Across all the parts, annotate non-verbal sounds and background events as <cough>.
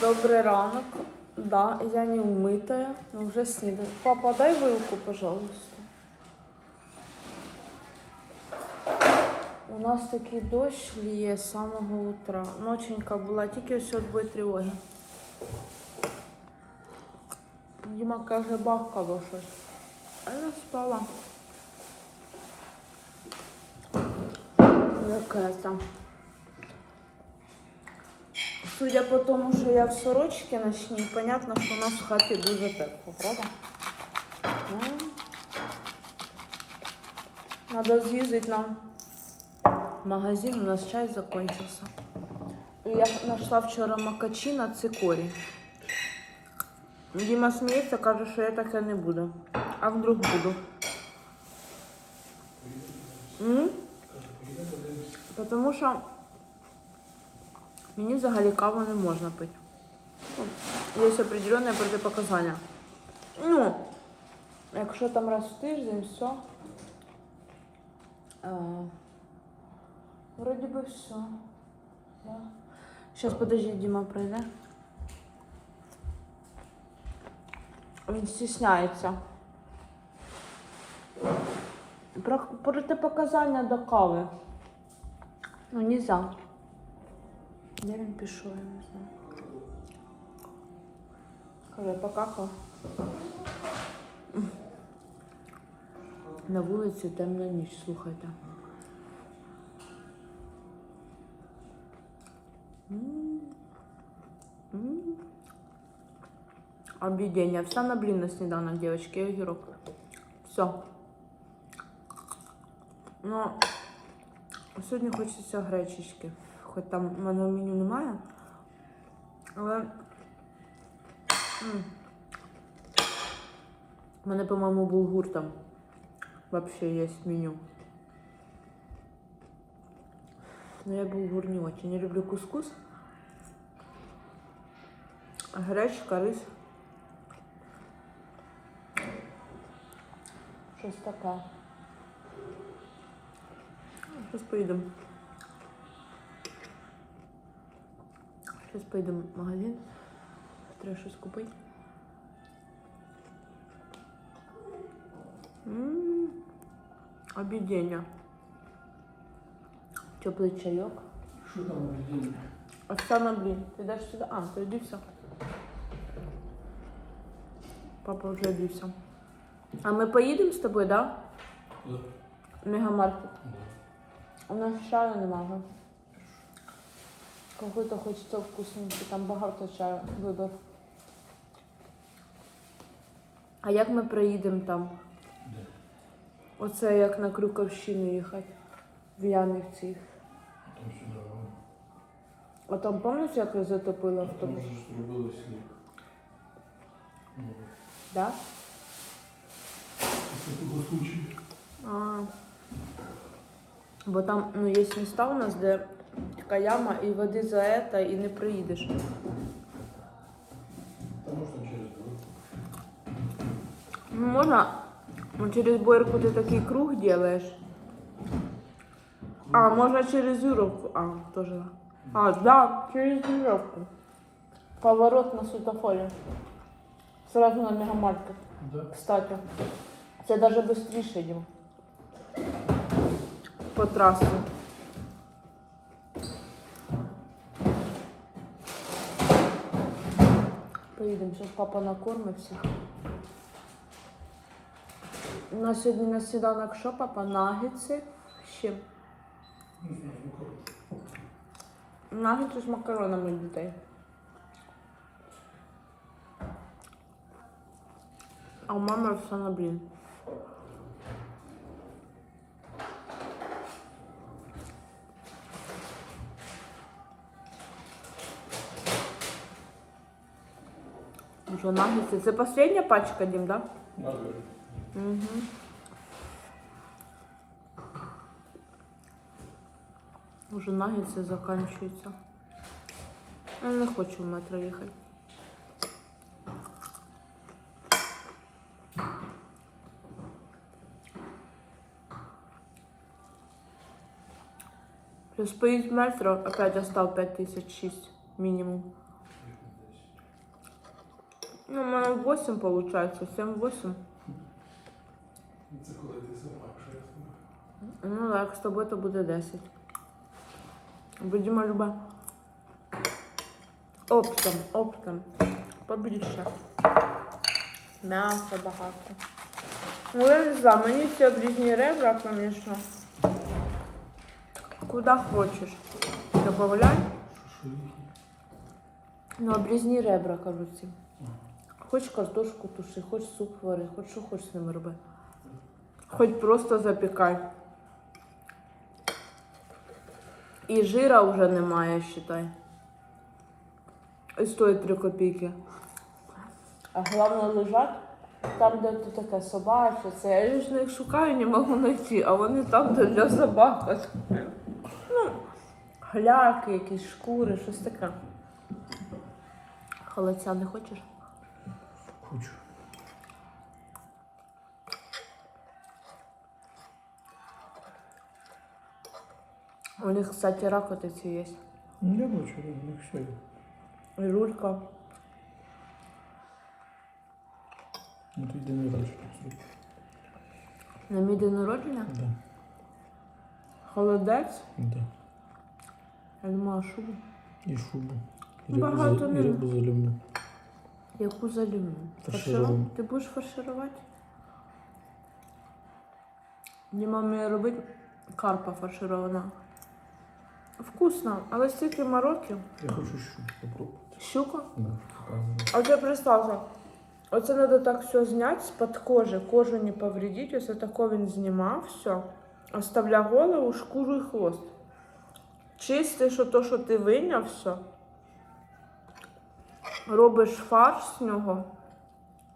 Добрий ранок. Да, я не умытая, но уже снідаю. Папа, дай вилку, пожалуйста. У нас такий дощ ліє з самого утра. Ноченька була, тільки ось відбой тривоги. Діма каже, бахкало щось. А я спала. Яке там. Судя по тому, що я в сорочці ночній, понятно, що у нас в хаті дуже тепло, правда? Ну, Надо з'їздити нам магазин, у нас чай закончився. І Я знайшла вчора макачі на цикорі. Діма сміється, каже, що я таке не буду. А вдруг буду. М? Тому що мені взагалі каву не можна пити. Ну, Є определенне протипоказання. Ну, якщо там раз в тиждень, все. А, вроді би все. Да. Сейчас, подожди, Дима пройде. Він стісняється. Про протипоказання до кави. Ну, нельзя. Де він пішов, я не знаю. Каже, покакав. На вулиці темна ніч, слухайте. Объедение. Вся на блин на сніданок, девочки, и. Все. Ну, сьогодні хочеться гречечки. Хоч там в мене меню немає. Але. м, У мене, по-моєму, булгур там вообще є меню. Но я булгур не очень. Я люблю кускус. Гречка, рис. Щось таке. Зараз поїдемо. Зараз поїдемо в магазин. Треба щось купити. М, Об'єднання. Теплий чайок. Що там об'єднання? Оксана, блин, ты дашь сюда? А, ты иди. Папа вже одівся. А ми поїдемо з тобою, да? Мегамаркет. У нас чаю немає. Какой-то хочеться вкусненький, там багато чаю вибор. А як ми проїдемо там? Де? Оце як на Крюковщину їхати. В Янівці. Там сюди. а? А там пам'ятаєш, як я затопила Там автобус? же ж зробили слід. Ну, Да? Це. А, бо там ну, є міста у нас, де така яма і води за это, і не приїдеш. Можна через. Ну, можна через бойку ти такий круг делаєш. А, можна через Юровку. А, теж. да. А, да, через Юровку. Поворот на светофоре. Сразу на мегамаркет. Да? Кстати, це даже быстріше йдемо. По трасі. Поїдемо, зараз папа накормить всіх. У нас сьогодні на сніданок що, папа? Нагетси. Ще. Нагетси з макаронами дітей. А у мами все на блін. Уже нагетси. Це последня пачка, Дім, да? Угу. Уже нагетси заканчуються. Я не хочу в метро їхати. Плюс поїзд метро опять остав 5006 минимум. Ну, у мене 8 виходить, 7-8. Це коли ти сама. Ну так, з тобою то буде 10. Будемо любе. Оптом, оптом. Побільше. М'яса багато. Ну, я не знаю, мені ці обрізні ребра, звісно. Куди хочеш. Добавляй. Ну, обрізні ребра, кажуть. Хоч картошку туши, хоч суп вари, хоч що хочеш з ними роби. Хоч просто запікай. І жира вже немає, считай. І стоїть 3 копійки. А головне лежать там, де тут таке собаче, це я ж їх шукаю, не можу знайти, а вони там, де для собак. Ну, гляки, якісь шкури, щось таке. Холодця не хочеш? Хочу. У них, кстати, ракотиці є. Ну, я бачу, у них все є. І рулька. Ну, ти не. На мій день народження Да, холодець. да. Я думала, шубу. І шубу. І Багато рибу, і рибу залюбну. Яку залюбну? Фаршировану. Ти будеш фарширувати? Діма вміє робити карпа фарширована. Вкусно, але стільки мороків. Я хочу щуку попробувати. Щука. Да. А я представся, оце треба так все зняти з-під кожи, кожу не повредити, ось тако він знімав все, оставля голову, шкуру і хвост. Чистиш що то, що ти вийняв все. Робиш фарш з нього,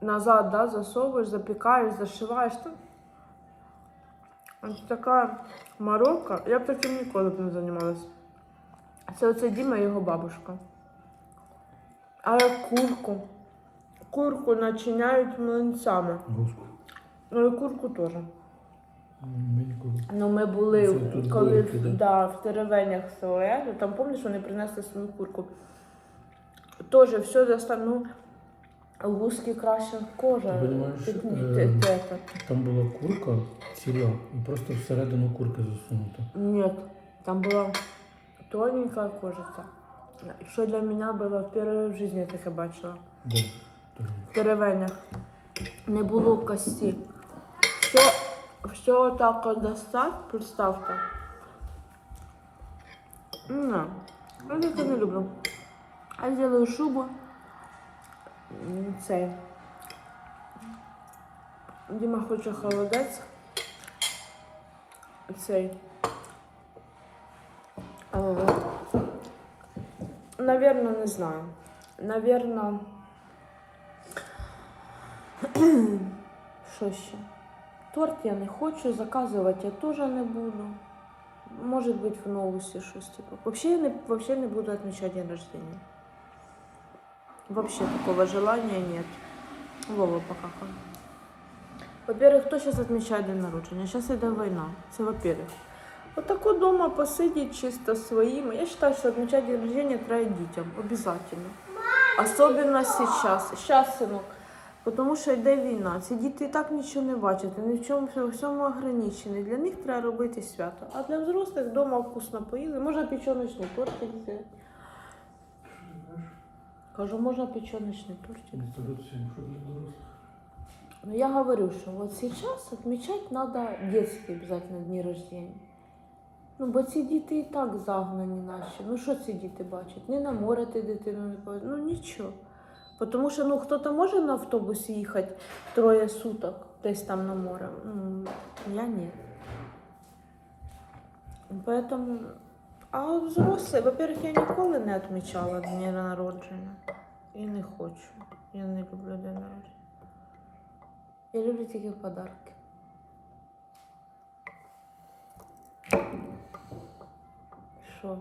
назад да, засовуєш, запікаєш, зашиваєш. Там. Ось така морока. Я б таким ніколи б не займалася. Це оце Діма і його бабушка. А курку. Курку начиняють млинцями. Ну і курку теж. Ну ми були, коли в- да? да, в Теревенях село, там пам'ятаєш, вони принесли свою курку. Теж все достав, ну, у краще кожа. Ти понімаєш, Ти- е, ти- ти- Там була курка ціла і просто всередину курки засунута. Нет, там была тоненькая кожица. Що для мене було вперше в житті я таке бачила. Да. Тоже. В деревенях. Не було кості. Все, все так от достать, представте. Не, я таке не люблю. Я зроблю шубу. Цей. Діма хоче холодець. Цей. Е, Наверно, не знаю. Наверно. <clears throat> Що ще? Торт я не хочу, заказувати я теж не буду. Може бути в новусі щось типу. Я не, вообще не буду отмечать день рождения. Вообще такого желания нет. Вова покакал. Во-первых, кто сейчас отмечает день народження? Сейчас іде війна. Це во-первых. Вот так вот дома посидеть чисто своим. Я считаю, что отмечать день рождения треба детям. Обязательно. Особенно сейчас. Сейчас, сынок. Тому що йде війна. Ці діти і так нічого не бачать, вони в чому в всьому ограничені. Для них треба робити свято. А для взрослих вдома вкусно поїли. Можна печеночний тортик зробити. Кажу, можна печеночний тортик. Дорослих. Но я говорю, что вот сейчас отмечать надо детские обязательно дни рождения. Ну, бо ці діти і так загнані наші. Ну що ці діти бачать? Не на море ти дитину не бачиш. Ну нічого. Тому що ну, хто-то може на автобусі їхати троє суток десь там на море. Ну, я ні. Поэтому... А взрослі, во-первых, я ніколи не відмічала дні народження. І не хочу. Я не люблю день народження. Я люблю тільки подарки. Що?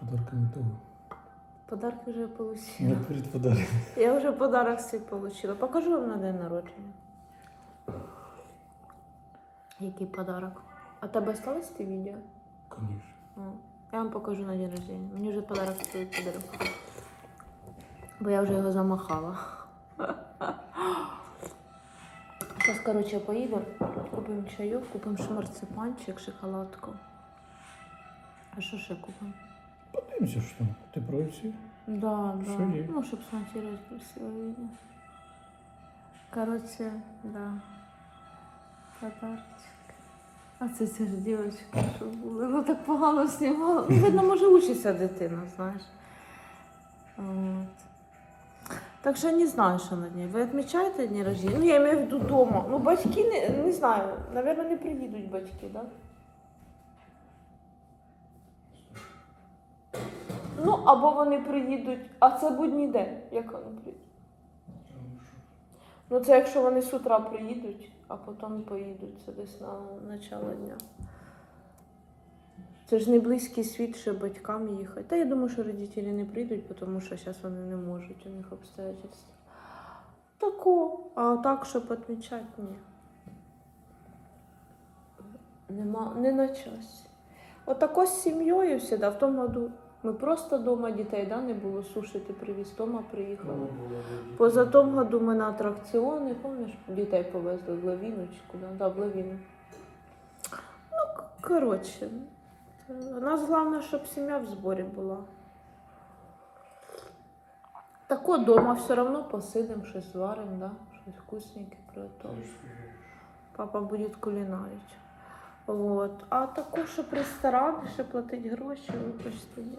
Подарка не того. Подарки вже получила. перед подарком. Я вже подарок свій получила. Покажу вам на день народження. Який подарок? А тебе осталось те відео? Конечно. О, Я вам покажу на день рождения. Мені вже подарок подарунок. Бо я вже його замахала. Зараз, коротше, поїдемо, купимо чайок, купимо шмарципанчик, шоколадку. А що ще купимо? Подивимося, що там. Ти проєкцію? Да, Що да. є? Ну, щоб смонтировать красиво видно. Короче, да. Подарочек. А це ця ж дівчинка, що була. Ну так погано знімала. Ну, видно, може, учиться дитина, знаєш. От. Так що не знаю, що на дні. Ви відмічаєте дні рождення? Ну, я маю в виду вдома. Ну, батьки не, не знаю. Наверное, не приїдуть батьки, так? Да? Ну, або вони приїдуть, а це будній день, як вони приїдуть. Ну, це якщо вони з утра приїдуть, а потім поїдуть. Це десь на начало дня. Це ж не близький світ, що батькам їхати. Та я думаю, що родителі не прийдуть, тому що зараз вони не можуть, у них обстоятельства. Тако. А так, щоб відмічати, ні. Нема, не на часі. Отако з сім'єю всегда. В тому году ми просто вдома дітей да, не було сушити, привіз, Тома приїхала. Поза том году ми на атракціони, пам'ятаєш, дітей повезли в Лавіну чи куди? Да, в Лавіну. Ну, коротше, у нас головне, щоб сім'я в зборі була. Тако дома все одно посидимо, щось зваримо, да? щось вкусненьке приготуємо. Папа буде кулінарити. От. А також, щоб ресторани, ще платити гроші, вибачте. ні.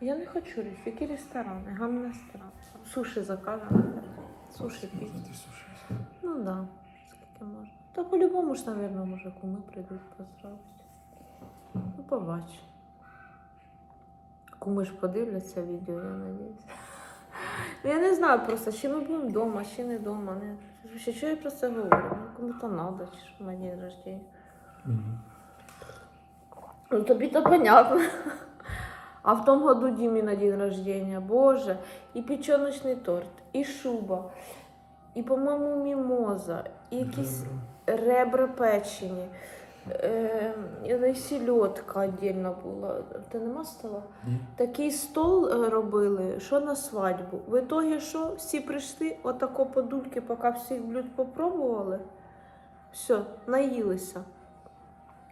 Я не хочу річ. Які ресторани? Гамна страна. Суші закажемо. Суші піти. Ну так, да. скільки можна. Та по-любому ж, мабуть, може, куми прийдуть поздравити. Ну, побач. Куми ж подивляться відео, я надіюсь. Ну, я не знаю просто, чи ми будемо вдома, чи не вдома. Не. Що я про це говорю? Ну, кому-то треба, чи що день рождення. Ну, тобі то понятно. А в том году Диме на день рождения, боже, и печеночный торт, и шуба, і, по-моєму, мімоза, і якісь Ребра. печені, е, і сільотка віддільно була. Ти нема стола? Ні. Такий стол е, робили, що на свадьбу. В ітогі що? Всі прийшли, отако подульки, поки всіх блюд попробували. Все, наїлися.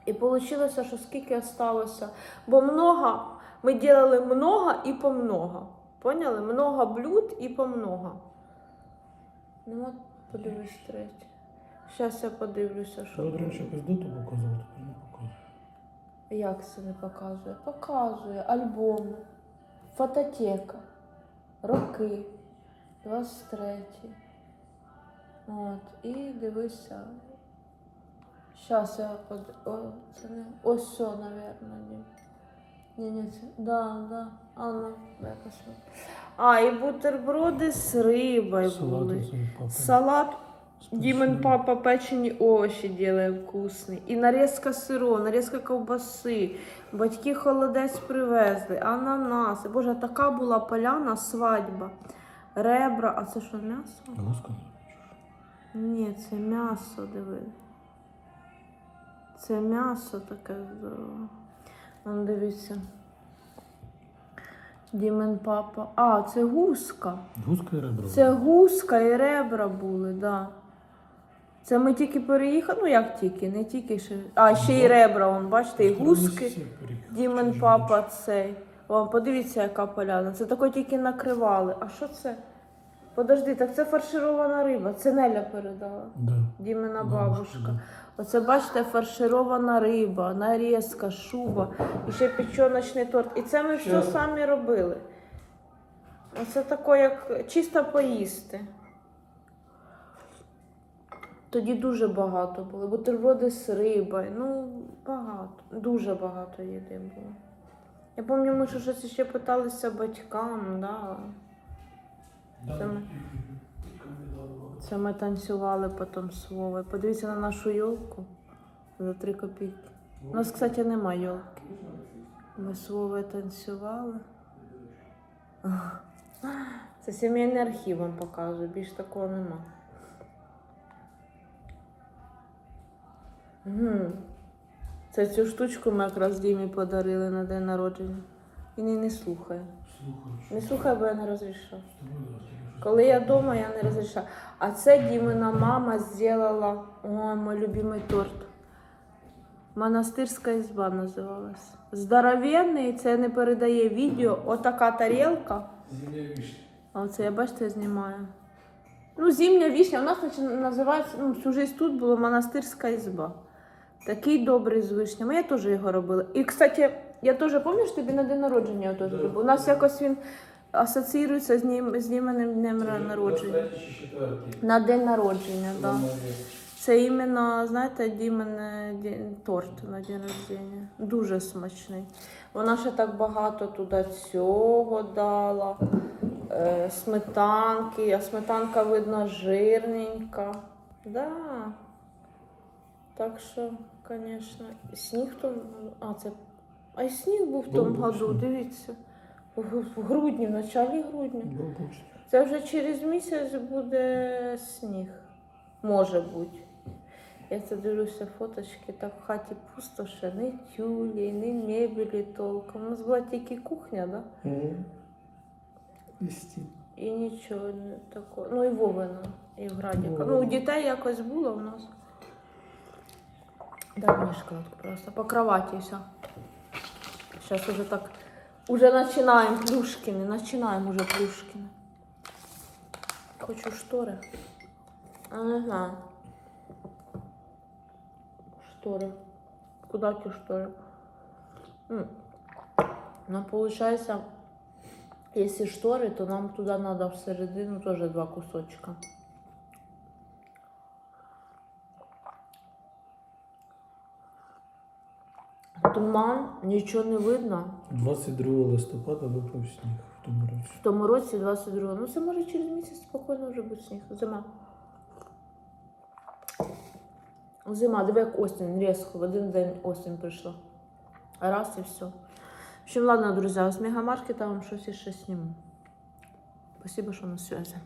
І вийшло, що скільки осталося. Бо много, ми робили много і по много. Поняли? Много блюд і по много. Ну от подивись третє. Зараз я подивлюся, що. Що от раніше якось доту показував, тепер не показує. Як це не показує? Показує альбоми, фототека, роки, 23. От, і дивися. Щас я под... О, це не... Ось все, напевно, ні. Ні, ні, це... Да, да. А, ну, якось. А, і бутерброди з рибою були. Салат Дімен папа печені овощі делає вкусний. І нарізка сиру, нарізка ковбаси. Батьки холодець привезли, ананаси. Боже, така була поляна, свадьба. Ребра, а це що, м'ясо? Ні, це м'ясо, диви. Це м'ясо таке здорове. Ну, дивіться. Дімен папа. А, це гуска. Гуска і ребра. Це гуска і ребра були, так. Да. Це ми тільки переїхали, ну як тільки, не тільки ще. А, ще й ребра, вон, бачите, і гуски. Дімен папа цей. О, подивіться, яка поляна. Це тако тільки накривали. А що це? Подожди, так це фарширована риба. Це Неля передала. Да. Дімена Бабушка. Оце бачите, фарширована риба, нарізка, шуба, і ще печоночний торт. І це ми все самі робили. Оце тако, як чисто поїсти. Тоді дуже багато було. Бутерброди з рибою. Ну, багато. Дуже багато їди було. Я пам'ятаю, ми що щось ще питалися батькам, да. Це ми, це ми танцювали потім з Вовою. Подивіться на нашу йолку за 3 копійки. У нас, кстати, нема йолки. Ми з Вовою танцювали. <laughs> Це сімейний архів вам показую, більш такого нема. Угу. Це цю штучку ми якраз Дімі подарили на день народження. Він її не слухає. Слухай, Не слухай, бо я не розрішаю. Коли я вдома, я не розрішаю. А це Дімина мама зробила, ой, мій любимий торт. Монастирська ізба називалась. Здоровенний, це не передає відео. Отака тарілка. Зім'я вишня. А оце я бачите, знімаю. Ну, зимня вишня. У нас називається, ну, всю тут було монастирська ізба. Такий добрий з вишнями. Я теж його робила. І, кстати, я теж пам'ятаєш, тобі на день народження теж Да. робила. У нас якось він асоціюється з ним з Діменим днем народження. 23 чи 4. На день народження, так. Да. Це іменно, знаєте, Дімен торт на день народження. Дуже смачний. Вона ще так багато туди цього дала. Е, сметанки, а сметанка видно жирненька. Да. Так що, звісно, сніг тому. А, це. А й сніг був в тому году, дивіться. В, грудні, в началі грудня. Це вже через місяць буде сніг. Може бути. Я це дивлюся фоточки, так в хаті пусто ще, ні тюлі, ні мебелі толком. У нас була тільки кухня, да? Вісті. І нічого не такого. Ну і Вовина, і в Градіка. Вовина. Ну, у дітей якось було у нас. Дай мені шоколадку просто. По кроваті все. Зараз уже так. Уже починаємо Плюшкіни, починаємо уже Плюшкіни. Хочу штори. А не знаю. Штори. Куда ті штори? М. Ну, получается, если шторы, то нам туда надо в середину тоже два кусочка. Туман, нічого не видно. 22 листопада випав сніг в тому році. В тому році 22 Ну це може через місяць спокійно вже бути сніг. Зима. Зима, диви, як осінь, різко, в один день осінь прийшла. Раз і все. В общем, ладно, друзі, з мегамаркета вам щось іще зніму. Спасибо, що на связи.